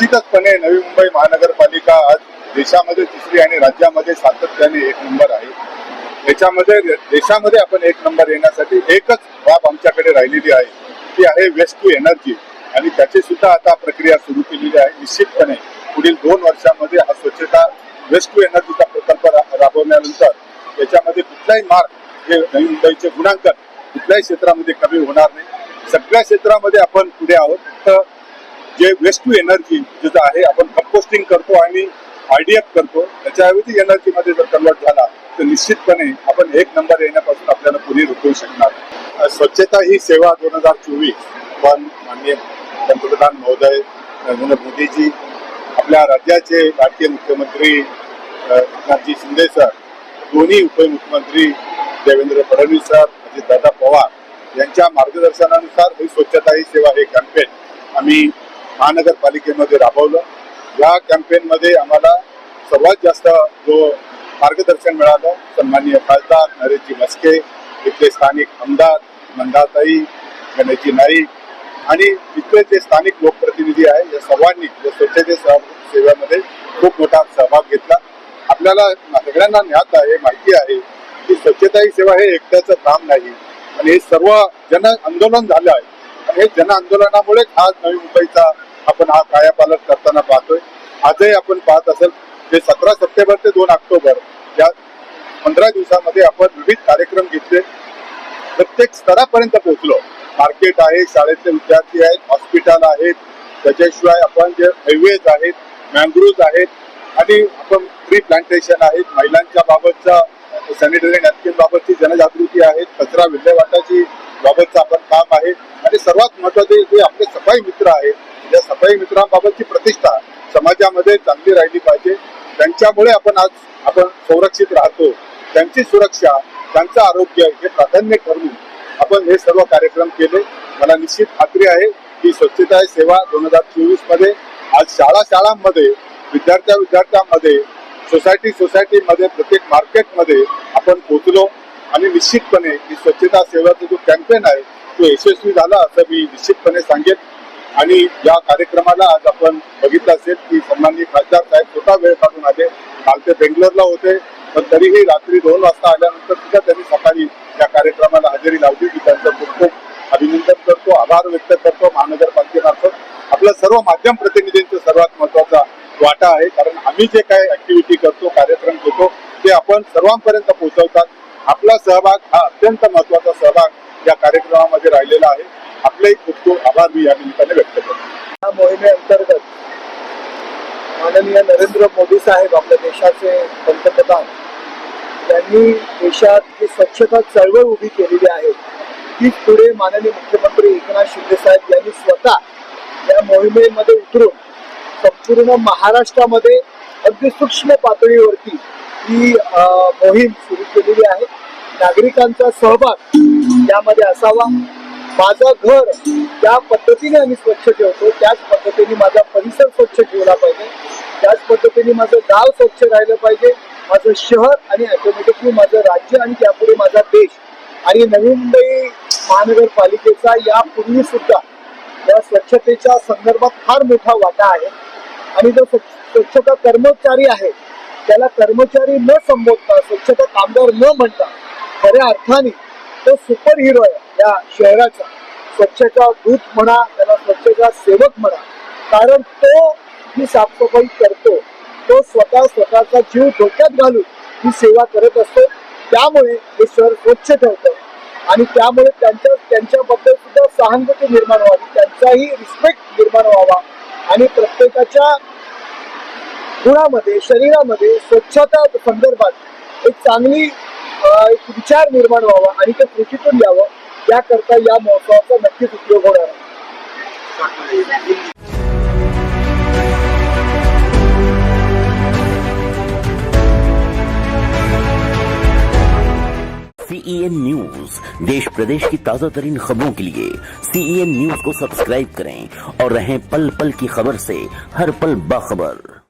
निश्चितचपणे नवी मुंबई महानगरपालिका आज देशामध्ये तिसरी आणि राज्यामध्ये सातत्याने एक नंबर आहे. याच्यामध्ये देशामध्ये आपण एक नंबर येण्यासाठी एकच बाब आमच्याकडे राहिलेली आहे. ती आहे वेस्ट टू एनर्जी आणि त्याची सुद्धा आता प्रक्रिया सुरू केलेली आहे. निश्चितपणे पुढील दोन वर्षामध्ये हा स्वच्छता वेस्ट टू एनर्जीचा प्रकल्प रा- राबवल्यानंतर त्याच्यामध्ये कुठलाही मार्ग हे नवी मुंबईचे गुणांकन कुठल्याही क्षेत्रामध्ये कमी होणार नाही. सगळ्या क्षेत्रामध्ये आपण पुढे आहोत. फक्त जे वेस्ट टू एनर्जी जिथं आहे आपण कंपोस्टिंग करतो आणि आयडीएफ करतो त्याच्याऐवजी एनर्जीमध्ये जर कन्वर्ट झाला तर निश्चितपणे आपण एक नंबर येण्यापासून आपल्याला पुढे रोखू शकणार. स्वच्छता ही सेवा दोन हजार चोवीस पण माननीय पंतप्रधान महोदय नरेंद्र मोदीजी आपल्या राज्याचे भारतीय मुख्यमंत्री एकनाथजी शिंदे सर दोन्ही उपमुख्यमंत्री देवेंद्र फडणवीस सर अजितदादा पवार यांच्या मार्गदर्शनानुसार ही स्वच्छता ही सेवा हे कॅम्पेन आम्ही महानगरपालिकेमध्ये राबवलं. या कॅम्पेनमध्ये आम्हाला सर्वात जास्त जो मार्गदर्शन मिळालं सन्माननीय खासदार नरेशजी मस्के इथले स्थानिक आमदार मंदाताई गणेशजी नाईक आणि इथले जे स्थानिक लोकप्रतिनिधी आहे या सर्वांनी या स्वच्छते सह- सेवेमध्ये खूप मोठा सहभाग घेतला. आपल्याला सगळ्यांना ज्ञात आहे माहिती आहे की स्वच्छता ही सेवा हे एकट्याचं काम नाही. आणि हे सर्व जन आंदोलन झालं आहे. आणि हे जन आंदोलनामुळेच आज नवी मुंबईचा आपण हा कायापालट करताना पाहतोय. आजही आपण पाहत असेल जे सतरा सप्टेंबर ते दोन ऑक्टोबर या पंधरा दिवसामध्ये आपण विविध कार्यक्रम घेतले. प्रत्येक स्तरापर्यंत पोहोचलो. मार्केट आहे शाळेतले विद्यार्थी आहेत हॉस्पिटल आहेत त्याच्याशिवाय आपण जे हायवेज आहेत मँग्रोव्ज आहेत आणि आपण ट्री प्लांटेशन आहेत महिलांच्या बाबतचा सॅनिटरी नॅपकिन बाबतची जनजागृती आहे कचरा विल्हेवाटाची बाबतचं आपण काम आहे. आणि सर्वात महत्त्वाचे जे आपले सफाई मित्र आहेत या सफाई मित्रांबाबतची प्रतिष्ठा समाजामध्ये चांगली राहिली पाहिजे. त्यांच्यामुळे आपण आज आपण संरक्षित राहतो. त्यांची सुरक्षा त्यांचं आरोग्य हे प्राधान्य ठरवून आपण हे सर्व कार्यक्रम केले. मला निश्चित खात्री आहे की स्वच्छता सेवा दोन हजार चोवीसमध्ये आज शाळा शाळांमध्ये विद्यार्थ्या विद्यार्थ्यांमध्ये सोसायटी सोसायटीमध्ये प्रत्येक मार्केटमध्ये आपण पोहोचलो आणि निश्चितपणे ही स्वच्छता सेवाचा जो कॅम्पेन आहे तो यशस्वी झाला असं मी निश्चितपणे सांगेन. आणि या कार्यक्रमाला आज आपण बघितलं असेल की सन्माननीय खासदार साहेब स्वतः वेळ काढून आले. काल ते बेंगलोरला होते पण तरीही रात्री दोन वाजता आल्यानंतर सुद्धा त्यांनी सकाळी या कार्यक्रमाला हजेरी लावली की त्यांचं खूप खूप अभिनंदन करतो आभार व्यक्त करतो महानगरपालिकेमार्फत. आपल्या सर्व माध्यम प्रतिनिधींचा सर्वात महत्त्वाचा वाटा आहे कारण आम्ही जे काय ऍक्टिव्हिटी करतो कार्यक्रम घेतो ते आपण सर्वांपर्यंत पोहोचवतात. आपला सहभाग हा अत्यंत महत्त्वाचा सहभाग या कार्यक्रमामध्ये राहिलेला आहे. आपलेही खूप खूप आभार मी या निमित्ताने व्यक्त करतो. या मोहिमेअंतर्गत माननीय नरेंद्र मोदी साहेब आपल्या देशाचे पंतप्रधान त्यांनी देशात जी स्वच्छता चळवळ उभी केलेली आहे ती पुढे माननीय मुख्यमंत्री एकनाथ शिंदे साहेब यांनी स्वतः या मोहिमेमध्ये उतरून संपूर्ण महाराष्ट्रामध्ये अगदी सूक्ष्म पातळीवरती ही अं, मोहीम सुरू केलेली आहे. नागरिकांचा सहभाग यामध्ये असावा. माझं घर ज्या पद्धतीने आम्ही स्वच्छ ठेवतो त्याच पद्धतीने माझा परिसर स्वच्छ ठेवला पाहिजे. त्याच पद्धतीने माझं गाव स्वच्छ राहिलं पाहिजे. माझं शहर आणि ऑटोमॅटिकली माझं राज्य आणि त्यापुढे माझा देश. आणि नवी मुंबई महानगरपालिकेचा यापूर्वी सुद्धा या स्वच्छतेच्या संदर्भात फार मोठा वाटा आहे. आणि जो स्वच्छ- स्वच्छता कर्मचारी आहे त्याला कर्मचारी न संबोधता स्वच्छता कामगार न म्हणता खऱ्या अर्थाने तो सुपर हिरो आहे. या शहराचा स्वच्छता दूत म्हणा त्याला स्वच्छता सेवक म्हणा. कारण तो ही साफसफाई करतो तो स्वतः स्वतःचा जीव धोक्यात घालून ही सेवा करत असतो. त्यामुळे हे शहर स्वच्छ ठेवतं. आणि त्यामुळे त्यांच्या त्यांच्याबद्दल सुद्धा सहानुभूती निर्माण व्हावी. त्यांचाही रिस्पेक्ट निर्माण व्हावा. आणि प्रत्येकाच्या गुणामध्ये शरीरामध्ये स्वच्छता संदर्भात एक चांगली एक विचार निर्माण व्हावा आणि ते कृतीतून यावं. याकरता या महोत्सवाचा नक्कीच उपयोग होणार आहे सीईएन न्यूज़ देश प्रदेश की ताज़ा तरीन खबरों के लिए सीईएन न्यूज़ को सब्सक्राइब करें और रहें पल पल की खबर से हर पल बाखबर।